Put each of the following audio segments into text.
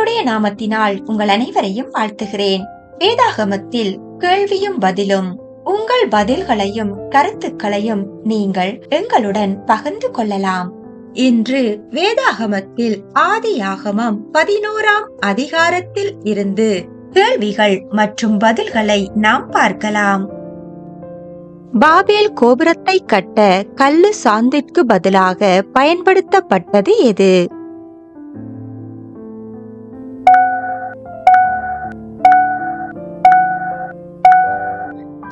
கர்த்தருடைய நாமத்தினால் உங்கள் அனைவரையும் வாழ்த்துகிறேன். வேதாகமத்தில் கேள்வியும் பதிலும் உங்கள் பதில்களையும் கருத்துக்களையும் நீங்கள் எங்களுடன் பகிர்ந்து கொள்ளலாம். இன்று வேதாகமத்தில் ஆதியாகமம் பதினோராம் அதிகாரத்தில் இருந்து கேள்விகள் மற்றும் பதில்களை நாம் பார்க்கலாம். பாபேல் கோபுரத்தை கட்ட கல்லு சாந்திற்கு பதிலாக பயன்படுத்தப்பட்டது எது?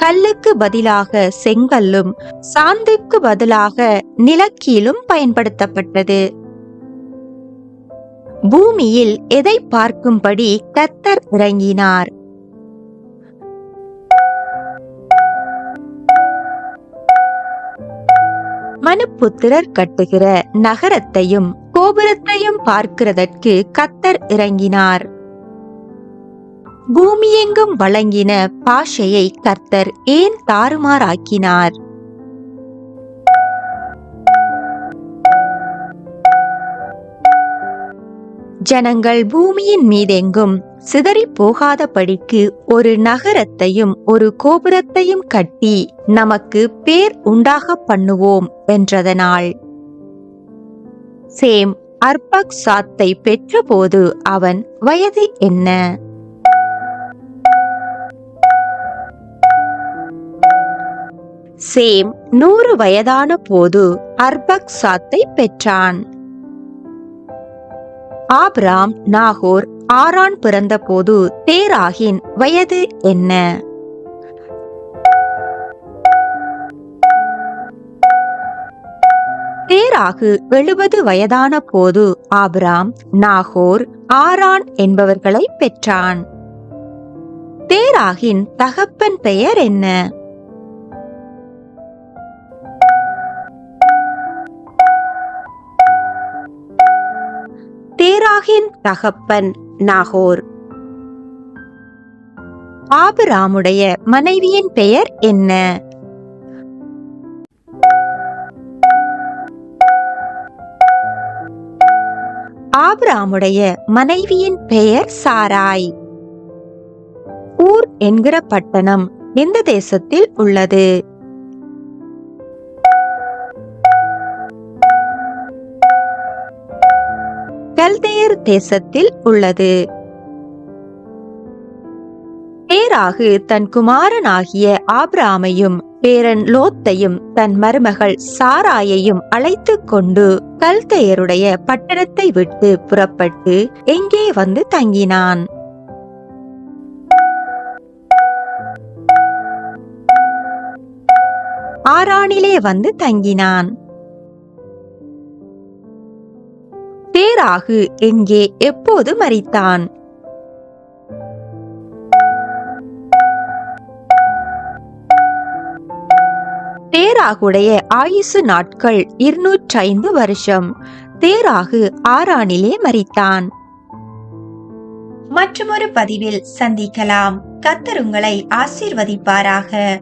கல்லுக்கு பதிலாக செங்கல்லும் சாந்திற்கு பதிலாக நிலக்கீலும் பயன்படுத்தப்பட்டது. பூமியில் எதை பார்க்கும்படி கத்தர் இறங்கினார். மனுப்புத்திரர் கட்டுகிற நகரத்தையும் கோபுரத்தையும் பார்க்கிறதற்கு கத்தர் இறங்கினார். பூமியெங்கும் வழங்கின பாஷையை கர்த்தர் ஏன் தாறுமாறாக்கினார்? ஜனங்கள் பூமியின் மீதெங்கும் சிதறி போகாதபடிக்கு ஒரு நகரத்தையும் ஒரு கோபுரத்தையும் கட்டி நமக்கு பேர் உண்டாக பண்ணுவோம் என்றதனால். சேம் அர்பக் சாத்தை பெற்றபோது அவன் வயது என்ன? சேம் நூறு வயதான போது அர்பக் சாத்தை பெற்றான். ஆப்ராம் நாகோர் ஆரான் பிறந்தபோது தேராகின் வயது என்ன? தேராகு எழுபது வயதான போது ஆப்ராம் நாகோர் ஆரான் என்பவர்களை பெற்றான். தேராகின் தகப்பன் பெயர் என்ன? தேராகின் தகப்பன் நாகோர். ஆபிராமுடைய மனைவியின் பெயர் என்ன? ஆபிராமுடைய மனைவியின் பெயர் சாராய். ஊர் என்கிற பட்டணம் எந்த தேசத்தில் உள்ளது? கல்தேயர் தேசத்தில் உள்ளது. பேராகு தன் குமாரனாகிய ஆப்ராமையும் பேரன் லோத்தையும் தன் மருமகள் சாராயையும் அழைத்து கொண்டு கல்தையருடைய பட்டணத்தை விட்டு புறப்பட்டு எங்கே வந்து தங்கினான். ஆரானிலே வந்து தங்கினான். ராகு எங்கே எப்போது மறித்தான்? தேராகுடைய ஆயுசு நாட்கள் இருநூற்றைந்து வருஷம். தேராகு ஆறானிலே மறித்தான். மற்றொரு பதிவில் சந்திக்கலாம். கத்தர் உங்களை ஆசீர்வதிப்பாராக.